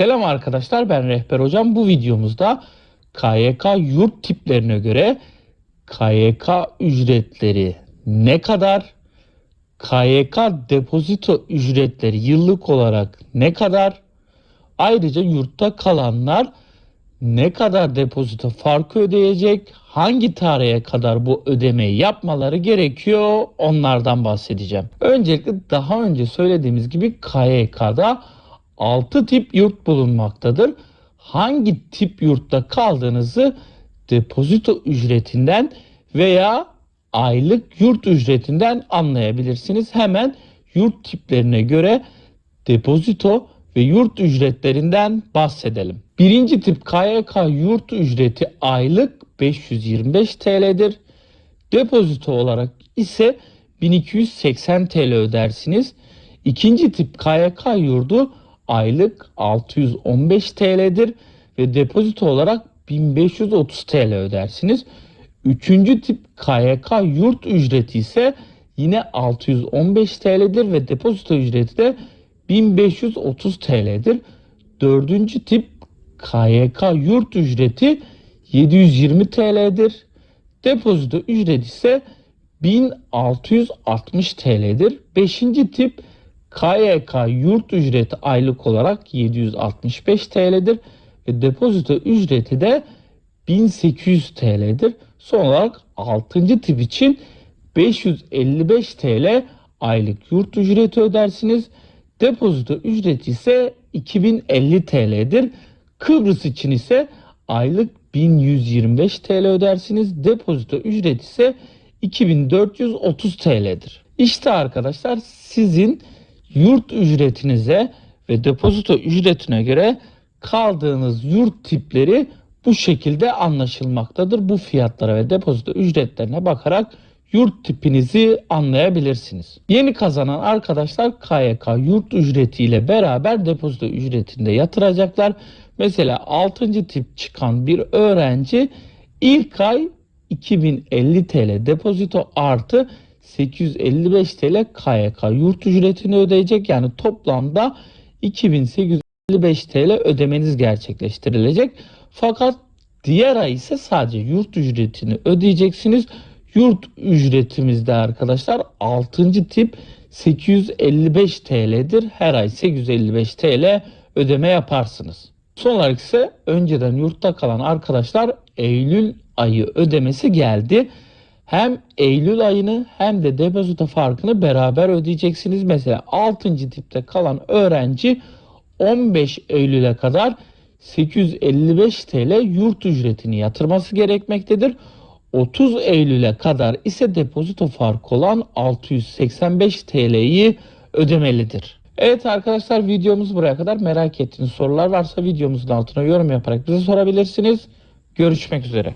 Selam arkadaşlar ben Rehber Hocam. Bu videomuzda KYK yurt tiplerine göre KYK ücretleri ne kadar? KYK depozito ücretleri yıllık olarak ne kadar? Ayrıca yurtta kalanlar ne kadar depozito farkı ödeyecek? Hangi tarihe kadar bu ödemeyi yapmaları gerekiyor? Onlardan bahsedeceğim. Öncelikle daha önce söylediğimiz gibi KYK'da 6 tip yurt bulunmaktadır. Hangi tip yurtta kaldığınızı depozito ücretinden veya aylık yurt ücretinden anlayabilirsiniz. Hemen yurt tiplerine göre depozito ve yurt ücretlerinden bahsedelim. Birinci tip KYK yurt ücreti aylık 525 TL'dir. Depozito olarak ise 1280 TL ödersiniz. İkinci tip KYK yurdu aylık 615 TL'dir ve depozito olarak 1530 TL ödersiniz. Üçüncü tip KYK yurt ücreti ise yine 615 TL'dir ve depozito ücreti de 1530 TL'dir. Dördüncü tip KYK yurt ücreti 720 TL'dir. Depozito ücreti ise 1660 TL'dir. Beşinci tip KYK yurt ücreti aylık olarak 765 TL'dir ve depozito ücreti de 1800 TL'dir. Son olarak 6. tip için 555 TL aylık yurt ücreti ödersiniz. Depozito ücreti ise 2050 TL'dir. Kıbrıs için ise aylık 1125 TL ödersiniz. Depozito ücreti ise 2430 TL'dir. İşte arkadaşlar sizin yurt ücretinize ve depozito ücretine göre kaldığınız yurt tipleri bu şekilde anlaşılmaktadır. Bu fiyatlara ve depozito ücretlerine bakarak yurt tipinizi anlayabilirsiniz. Yeni kazanan arkadaşlar KYK yurt ücretiyle beraber depozito ücretinde yatıracaklar. Mesela 6. tip çıkan bir öğrenci ilk ay 2050 TL depozito artı 855 TL KYK yurt ücretini ödeyecek. Yani toplamda 2855 TL ödemeniz gerçekleştirilecek. Fakat diğer ay ise sadece yurt ücretini ödeyeceksiniz. Yurt ücretimizde arkadaşlar 6. tip 855 TL'dir. Her ay 855 TL ödeme yaparsınız. Son olarak ise önceden yurtta kalan arkadaşlar Eylül ayı ödemesi geldi. Hem Eylül ayını hem de depozito farkını beraber ödeyeceksiniz. Mesela 6. tipte kalan öğrenci 15 Eylül'e kadar 855 TL yurt ücretini yatırması gerekmektedir. 30 Eylül'e kadar ise depozito farkı olan 685 TL'yi ödemelidir. Evet arkadaşlar videomuz buraya kadar. Merak ettiğiniz sorular varsa videomuzun altına yorum yaparak bize sorabilirsiniz. Görüşmek üzere.